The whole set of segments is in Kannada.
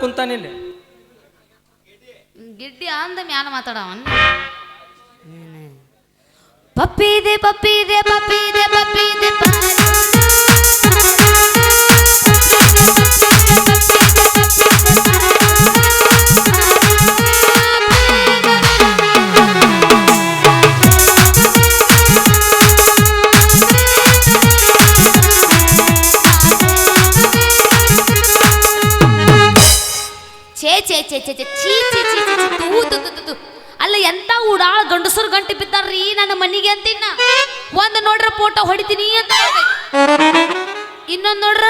ಕುಂತಾನಿಲ್ಲಿ ಗಿಡ್ಡಿ ಅಂದ ಮ್ಯಾಲ ಮಾತಾಡವ ಪಪ್ಪಿ ಇದೆ ಪಪ್ಪಿ ಇದೆ ಉಡಾಳ ಗಂಡಸರು ಗಂಟೆ ಬಿದ್ದಾರ್ರಿ ನನ್ನ ಮನೆಗೆ ಅಂತಿನ್ನ ಒಂದು ನೋಡ್ರ ಫೋಟೋ ಹೊಡಿತೀನಿ ಅಂತ ಇನ್ನೊಂದು ನೋಡ್ರ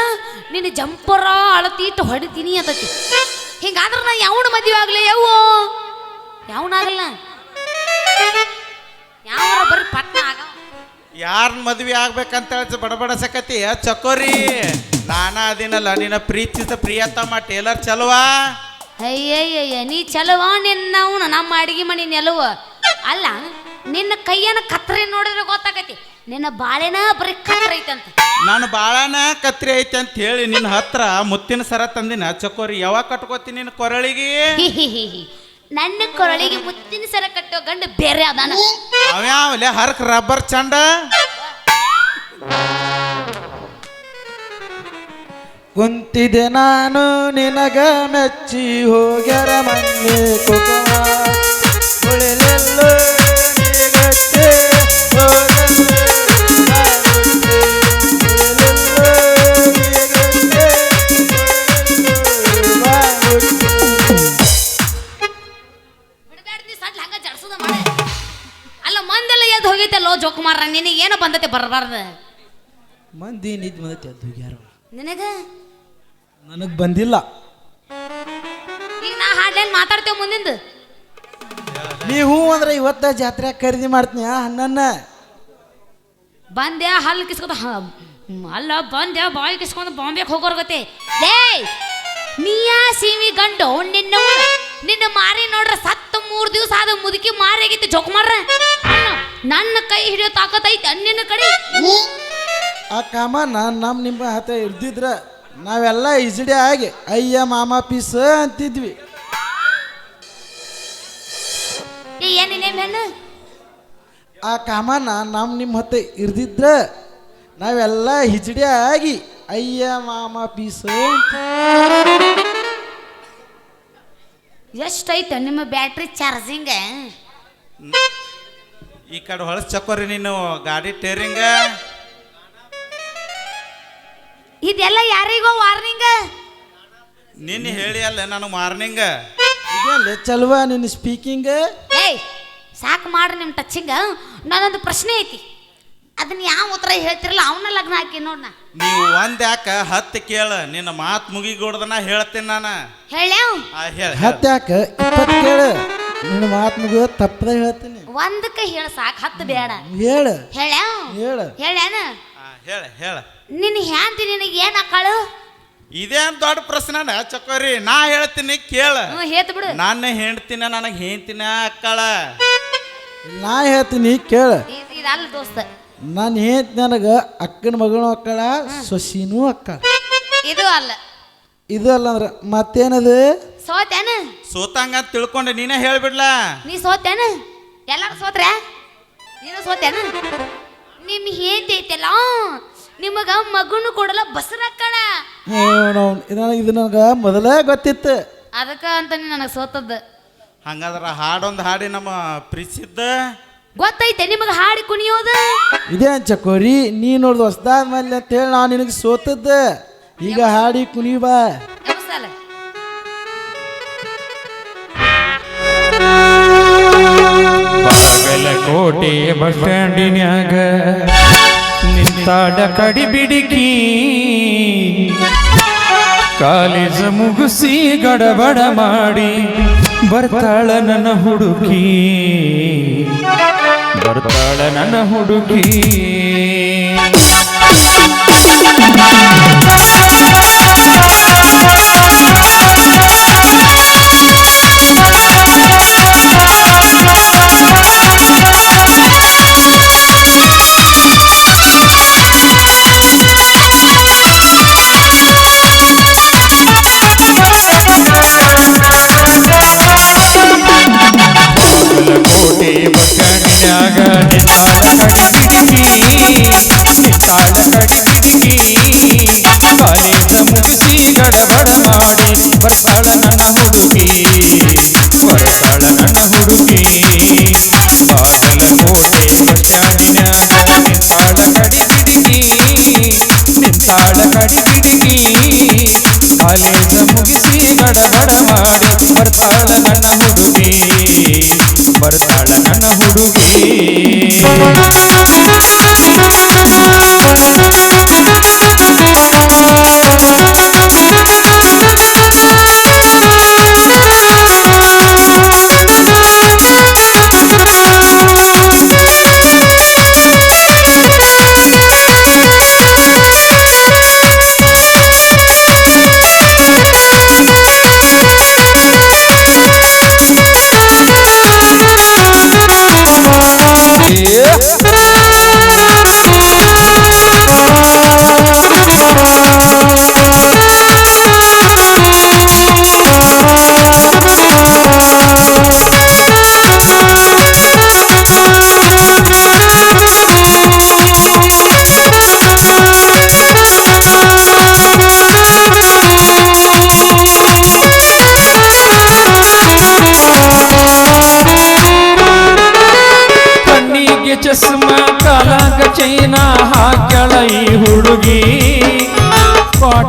ನಿನ್ನ ಜಂಪರ ಅಳತೀಟ್ ಹೊಡಿತೀನಿ ಅಂತತಿ. ಹಿಂಗಾದ್ರ ನಾ ಯಾವನ ಮದ್ವೆ ಆಗ್ಲಿ ಯಾವೋ ಯಾವನಾಗಲ್ಲ? ಯಾವ ಬರ್ರಿ ಪಟ್ನ ಆಗ ಯಾರನ್ನ ಮದ್ವೆ ಆಗ್ಬೇಕಂತ ಹೇಳಿ ಬಡಬಡ ಸಕತಿ ಚಕೋರಿ? ನಾನ ಅದಿನಲ್ಲ ನಿನ್ನ ಪ್ರೀತಿಸ ಪ್ರಿಯತಮ್ಮ ಟೇಲರ್ ಚಲವಾ? ಅಯ್ಯಯ್ಯಯ್ಯ ನೀ ಚಲವ ನಿನ್ನವನು ನಮ್ಮ ಅಡಿಗೆ ಮನೆ ನೆಲವ. ಅಲ್ಲ ನಿನ್ನ ಕೈಯನ್ನ ಕತ್ರಿ ನೋಡಿದ್ರೆ ಗೊತ್ತಾಗತಿ. ನಿನ್ನ ಬಾಳೆನ ಬರೀ ಕತ್ರಿ ಐತಂತ ನಾನು ಬಾಳೆನ ಕತ್ರಿ ಐತೆ ಅಂತ ಹೇಳಿ ನಿನ್ನ ಹತ್ರ ಮುತ್ತಿನ ಸರ ತಂದಿನ ಚಕೋರಿ ಯಾವಾಗ ಕಟ್ಕೋತಿ ನಿನ್ನ ಕೊರಳಿಗೆ? ಹಿ ಹಿ ಹಿ ಹಿ. ನನ್ನ ಕೊರಳಿಗೆ ಮುತ್ತಿನ ಸರ ಕಟ್ಟೋ ಗಂಡು ಬೇರೆ ಅದಾನ. ಅವ್ಯಾವಲೆ ಹರಕ್ ರಬ್ಬರ್ ಚಂಡ? ಕುಂತಿದೆ ನಾನು ನಿನಗ ಮೆಚ್ಚಿ ಹೋಗ್ಯಾರ ಮನ್ನೆ ಕುಕುಮ. ಜೋಕುಮಾರ ನಿನಗೆ ಏನೋ ಬಂದತೆ ಬರಬಾರ್ದ. ಮಂದಿ ನಿದ್ ಮಂದಿ ಎದ್ದು ಹೋಗ್ಯಾರ ನಿನಗ? ನನಗೆ ಬಂದಿಲ್ಲ. ಈಗ ನಾ ಹಾಡ್ಲೇನ್ ಮಾತಾಡ್ತೇವೆ ಮುಂದಿಂದು? ನೀ ಹೂ ಅಂದ್ರೆ ಇವತ್ತ ಜಾತ್ರೆ ಖರೀದಿ ಮಾಡ್ತೀನಿ ಹಣ್ಣನ್ನ ಬಂದ್ಯಾ ಹಲ್ಲು ಕಿಸ್ಕೊತ ಹ- ಅಲ್ಲ ಬಂದ್ಯಾ ಬಾಯಿ ಕಿಸ್ಕೊಂಡು ಬಾಂಬೆಗೆ ಹೋಗೋರ್ಗತೆ. ಲೇ ನೀಯಾ ಸೀಮಿ ಗಂಡು ನಿನ್ನ ನಿನ್ನ ಮಾರಿ ನೋಡ್ರ ಸತ್ತ ಮೂರು ದಿವಸ ಆದ ಮುದುಕಿ ಮಾರಿ ಆಗಿತ್ತು ಜೋಕ್ ಮಾಡ್ರ? ನನ್ನ ಕೈ ಹಿಡಿಯೋ ತಾಕತ್ ಐತಿ ನಿನ್ನ ಕಡೆ. ಆ ಕಾಮನ ನಮ್ಮ ನಿಮ್ಮ ಹತ್ರ ಇರ್ದಿದ್ರ ನಾವೆಲ್ಲ ಇಜಡಿ ಆಗಿ ಅಯ್ಯ ಮಾಮ ಪೀಸ್ ಅಂತಿದ್ವಿ. ಏ ಏನ್ ನಿನ್ನೇಮ್ ಹೆಣ್ಣು? ಆ ಕಾಮನ ನಮ್ಮ ನಿಮ್ಮ ಹತ್ರ ಇರ್ದಿದ್ರ ನಾವೆಲ್ಲ ಹಿಜಡಿ ಆಗಿ ಅಯ್ಯ ಮಾಮ ಪೀಸ್ ಎಷ್ಟೈತೆ ನಿಮ್ಮ ಬ್ಯಾಟ್ರಿ ಚಾರ್ಜಿಂಗ್? ಈ ಕಡೆ ಹೊಳಸ್ ಚಕೋರಿ ನೀನು ಗಾಡಿ ಟೇರಿಂಗ. ಇದೆಲ್ಲ ಯಾರಿಗೋ ವಾರ್ನಿಂಗ್ ನಿನ್ನ ಹೇಳಿ ಅಲ್ಲ ನನಗೆ ಮಾರ್ನಿಂಗ ಇದೇನ್ಲೆ ಚಲ್ವ ನಿನ್ನ ಸ್ಪೀಕಿಂಗ್ ಏಯ್ ಸಾಕು ಮಾಡ್ರಿ ನಿಮ್ಮ ಟಚಿಂಗ್ ನನ್ನೊಂದು ಪ್ರಶ್ನೆ ಐತಿ. ಅದನ್ನ ಯಾವ ಉತ್ತರ ಹೇಳ್ತಿರಲ್ಲ ಅವನ ಲಗ್ನ ಹಾಕಿ ನೋಡ್ ನಾ ನೀವು ಒಂದ್ ಯಾಕ ಹತ್ತು ಕೇಳ ನಿನ್ನ ಮಾತು ಮುಗಿಗೊಡ್ದನ ಹೇಳ್ತೀನಿ ನಾನು. ಹೇಳ್ಯಾವ್ ಆ ಹೇಳ ಹತ್ಯಾಕ ಇಪ್ಪತ್ತು ಕೇಳು. ನಿನ್ನ ಮಾತು ಮುಗಿದ ತಪ್ಪದ ಹೇಳ್ತೀನಿ. ಒಂದಕ್ಕೆ ಹೇಳ ಸಾಕು ಹತ್ತು ಬೇಡ. ಹೇಳು. ಹೇಳ್ಯಾವ್ ಹೇಳು. ಹೇಳ್ಯಾನ? ಹೇಳ ಹೇಳ. ನಿನ್ನ ಹ್ಯಾಂತಿ ನಿನಗೆ ಏನ್ ಹಾಕಾಳು ಇದೇನ್ ದೊಡ್ಡ ಪ್ರಶ್ನೆ ಚಕೋರಿ ನಾ ಹೇಳ್ತೀನಿ ಕೇಳ. ಹ್ಞೂ ಹೇತ್ ಬಿಡು. ನನ್ನ ಹೆಂಡ್ತಿನ ನನಗೆ ಹೆಂಡ್ತಿನ ಅಕ್ಕಳ. ನಾ ಹೇಳ್ತೀನಿ ಕೇಳು. ಇದ್- ಇದಲ್ಲ ದೋಸ್ತ. ನಾನು ಹೇಳ್ತಿ ನನಗೆ ಅಕ್ಕನ ಮಗಳು ಅಕ್ಕಳ ಸೊಸಿನೂ ಅಕ್ಕಳ. ಇದು ಅಲ್ಲ. ಇದು ಅಲ್ಲ ಅಂದ್ರೆ ಮತ್ತೇನದು? ಸೋತೇನ ಸೋತಂಗ ಅಂತ ತಿಳ್ಕೊಂಡು ನೀನೇ ಹೇಳ್ಬಿಡ್ಲ. ನೀ ಸೋತೇನ ಎಲ್ಲಾರು ಸೋತ್ರ ನೀನು ಸೋತೇನ ನಿಮ್ ಹೇಳ್ತೈತೆಲ್ಲ ಐತಲ್ಲ? ನಿಮಗ ಮಗುನು ಕೊಡಲ್ಲ ಬಸರಕ್ಕಣ ನನಗೆ ಇದು ನನಗೆ ಮೊದಲೇ ಗೊತ್ತಿತ್ತು. ಅದಕ್ಕ ಅಂತ ನನಗೆ ಸೋತದ್ದು. ಹಾಗಾದ್ರೆ ಹಾಡೊಂದು ಹಾಡಿ ನಮ್ಮ ಪ್ರಸಿದ್ಧ ಗೊತ್ತೈತೆ ನಿಮಗೆ ಹಾಡಿ ಕುಣಿಯೋದು? ಇದೇ ಚಕೋರಿ ನೀ ನೋಡ್ದು ಹೊಸ್ದಾದ ಮೇಲೆ ಅಂತ ಹೇಳಿ ನಾನು ನಿನಗೆ ಸೋತದ್ದ. ಈಗ ಹಾಡಿ ಕುಣಿ ಬಾ. ಎಬ್ಸಲ್ಲ ಬಾಗಲಕೋಟೆ ಬಸ್ ಸ್ಟ್ಯಾಂಡಿನ್ಯಾಗ ನಿಂತಾಡ ಕಡಿಬಿಡಿಕಿ. ಕಾಲೇಜ್ ಮುಗಿಸಿ ಗಡಬಡ ಮಾಡಿ ಬರ್ತಾಳ ನನ್ನ ಹುಡುಕಿ. ಬರ್ತಾಳ ನನ್ನ ಹುಡುಕಿ. ಸ್ಟ್ಯಾಂಡಿನ್ಯಾಗ ನಿಂತಾಳ ಕಡಿ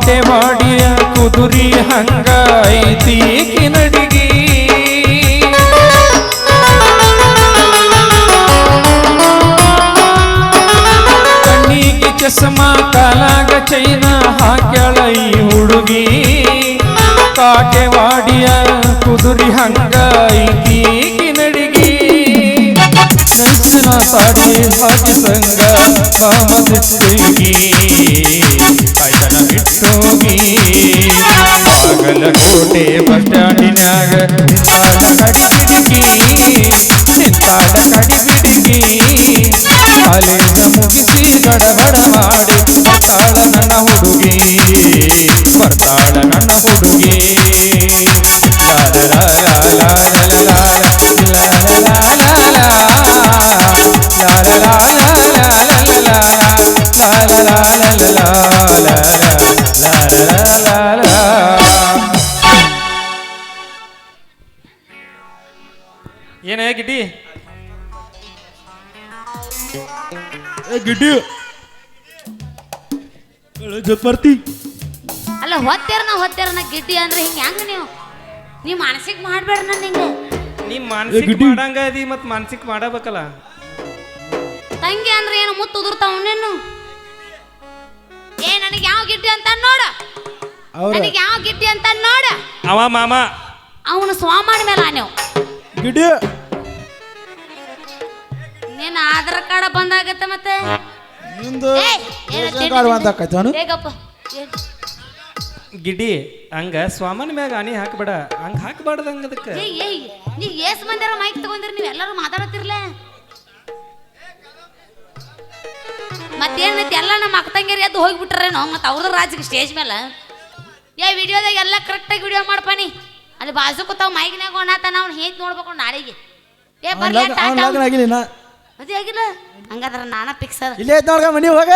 ಕೋಟೆ ಬಾಡಿಯ ಕುದುರಿ ಹಂಗ ಐತಿ ಕಿನಡಿಗಿ ಕಣ್ಣಿಗೆ ಚಸ್ಮ ಕಾಲಾಗ ಚೈನ ಹಾಕ್ಯಾಳ ಈ ಹುಡುಗಿ ಕಾಟೆವಾಡಿಯ ಕುದುರಿ ಹಂಗ ಐತಿ ಕಿನಡಿಗಿ ನೈಸಿನ ಸಾಡಿ ಹಾಕಿ ಸಂಗ ಕಾಮದಿತ್ತಿಗಿ ಕಾಯ್ದನ ಬಿಟ್ಟೋಗಿ ಬಾಗಲಕೋಟೆ ಬಸ್ ಸ್ಟ್ಯಾಂಡಿನ್ಯಾಗ ನಿಂತಾಳ ಕಡಿ ಬಿಡಿಗಿ ನಿಂತಾಳ ಕಡಿ ಗಿಡ್ಡಿ. ಬರ್ತಿ ಅಲ್ಲ ಹೊತ್ತೇರ ನಾ ಹೊತ್ತೇರ ನಾ ಗಿಡ್ಡಿ ಅಂದ್ರೆ ಹಿಂಗೆ ಹೆಂಗ ನೀವು? ನೀ ಮಾನಸಿಕ ಮಾಡ್ಬೇಡ ನಾನು ಹಿಂಗೆ ನೀ ಮಾನಸಿಕ. ಮಾಡಂಗ ಅದಿ ಮತ್ ಮಾನಸಿಕ ಮಾಡಬೇಕಲ್ಲ. ತಂಗಿ ಅಂದ್ರೆ ಏನು ಮುತ್ತು ಉದುರ್ತಾವ ನೀನು ಏ ನನಗೆ ಯಾವ ಗಿಡ್ಡಿ ಅಂತ ನೋಡ. ನನಗೆ ಯಾವ ಗಿಡ್ಡಿ ಅಂತ ನೋಡ. ಅವ ಮಾಮ. ಅವನು ಸ್ವಾಮಾನ ಮೇಲೆ ನೀವು. ಗಿಡ್ಡಿ. ಆಧಾರ್ ಕಾರ್ಡ್ ಬಂದಾಗತ್ತ ಮತ್ತೆ? ನಿಂದು ಏ, ಏನ ರೇಷನ್ ಕಾರ್ಡ್ ತಿಂಡಿ? ಹೇಗಪ್ಪ ಏನ್? ಗಿಡ್ಡಿ ಹಂಗ ಸ್ವಾಮನ್ ಮ್ಯಾಗ ಅನಿ ಹಾಕ್ಬೇಡ. ಹಂಗ ಹಾಕ್ಬಾರ್ದಂಗ ಅದಕ್ಕೆ. ಏ ಏ ನೀವು ಏಸ್ ಮಂದಿರ ಮೈಕ್ ತಗೊಂಡ್ರಿ ನೀವು ಎಲ್ಲರೂ ಮಾತಾಡತ್ತಿರ್ಲ? ಮತ್ತೇನೈತಿ ಎಲ್ಲ ನಮ್ಮ ಅಕ್ಕ ತಂಗಿಯರು ಎದ್ದು ಹೋಗ್ಬಿಟ್ರೇನೋ? ಮತ್ತೆ ಅವ್ರದ ರಾಜ್ಯಕ್ಕೆ ಸ್ಟೇಜ್ ಮೇಲೆ ಏ ವಿಡಿಯೋದಾಗ ಎಲ್ಲ ಕರೆಕ್ಟಾಗಿ ವಿಡಿಯೋ ಮಾಡ್ಪಾನಿ ನೀ. ಅಲ್ಲಿ ಬಾಜು ಕೂತಾವ್ ಮೈಕ್ನಾಗ ಒಣಾತಾನ ಅವ್ನು ಹೇಗೆ ನೋಡ್ಬೇಕು ನಾಳೆಗೆ. ಏ ಅವ್ನ ಬರ್ಲಿ ಲಗ್ನ ಅವ್ನ ಲಗ್ನ ಆಗಿಲ್ಲ ಇನ್ನ. ಮದುವೆ ಆಗಿಲ್ಲ? ಹಂಗಾದ್ರೆ ನಾನ ಫಿಕ್ಸ್ ಅದ. ಇಲ್ಲೇ ನೋಡ್ಕ ಮನಿ ಹೋಗ.